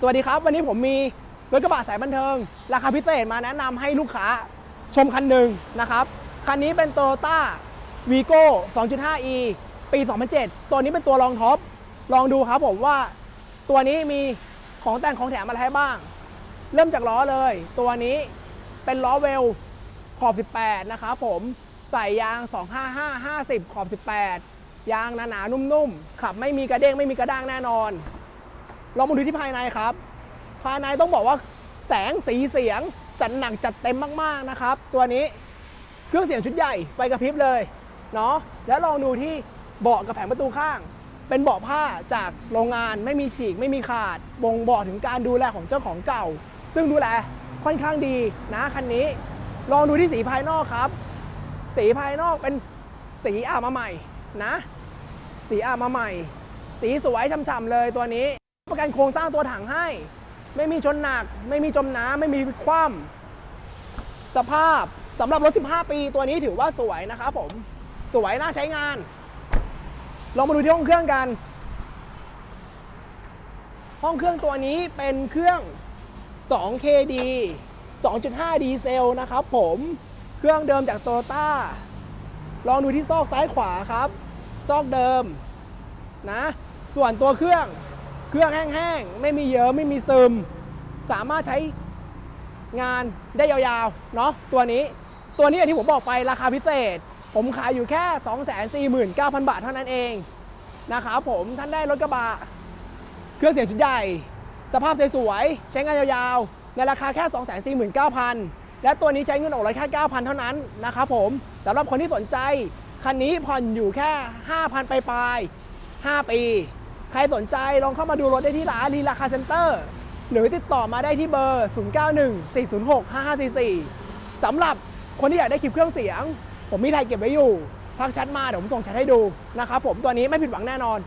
สวัสดีครับ วันนี้ผมมีรถกระบะสายบันเทิง ราคาพิเศษมาแนะนำให้ลูกค้าชมคันหนึ่งนะครับ คันนี้เป็น Toyota Vigo 2.5e ปี 2007 ตัวนี้เป็นตัวรองท็อป ลองดูครับผมว่าตัวนี้มีของแต่งของแถมอะไรให้บ้าง เริ่มจากล้อเลย ตัวนี้เป็นล้อเวลขอบ 18 นะครับผมใส่ยาง 255 50 ขอบ 18 ยางหนาๆนุ่มๆ ขับไม่มีกระเด้งไม่มีกระด้างแน่นอน ลองมาดูที่ภายในครับ ภายในต้องบอกว่าแสงสีเสียงจัดหนักจัดเต็มมากๆนะครับ ตัวนี้เครื่องเสียงชุดใหญ่ไฟกระพริบเลยเนาะแล้วลองดูที่เบาะกับแผงประตูข้าง เป็นเบาะผ้าจากโรงงานไม่มีฉีกไม่มีขาด บ่งบอกถึงการดูแลของเจ้าของเก่า ซึ่งดูแลค่อนข้างดีนะคันนี้ ลองดูที่สีภายนอกครับ สีภายนอกเป็นสีอามาใหม่นะ สีอามาใหม่ สีสวยช่ำๆเลยตัวนี้ ประกันโครงสร้างตัวถังให้ ไม่มีชนหนัก ไม่มีจมน้ำไม่มีคว่ำสภาพสำหรับรถ 15 ปีตัวนี้ถือว่าสวยนะครับผมสวยน่าใช้งาน ลองมาดูที่ห้องเครื่องกัน ห้องเครื่องตัวนี้เป็นเครื่อง 2KD 2.5 ดีเซลนะครับผมเครื่องเดิมจากโตโยต้าลองดูที่ซอกซ้ายขวาครับ ซอกเดิมนะ ส่วนตัวเครื่อง เครื่องแห้งๆ ไม่มีเยอะไม่มีซึม สามารถใช้งานได้ยาวๆ เนาะตัวนี้ ตัวนี้อย่างที่ผมบอกไปราคาพิเศษ ผมขายอยู่แค่ 249,000 บาทเท่านั้นเองนะครับผมท่านได้รถกระบะ เครื่องเสียงชุดใหญ่ สภาพสวยๆ ใช้งานยาวๆ ในราคาแค่ 249,000 และตัวนี้ใช้เงินออกรถแค่ 9,000 เท่านั้นนะครับผมสำหรับคนที่สนใจ คันนี้ผ่อนอยู่แค่ 5,000 ไปลายๆ5ปี ใครสนใจลองเข้ามาดูรถได้ที่ร้านรีราคาเซ็นเตอร์ หรือติดต่อมาได้ที่เบอร์ 0914065544สำหรับคนที่อยากได้คลิปเครื่องเสียง ผมมีถ่ายเก็บไว้อยู่ทักแชทมาเดี๋ยวผมส่งแชทให้ดูนะครับผมตัวนี้ไม่ผิดหวังแน่นอน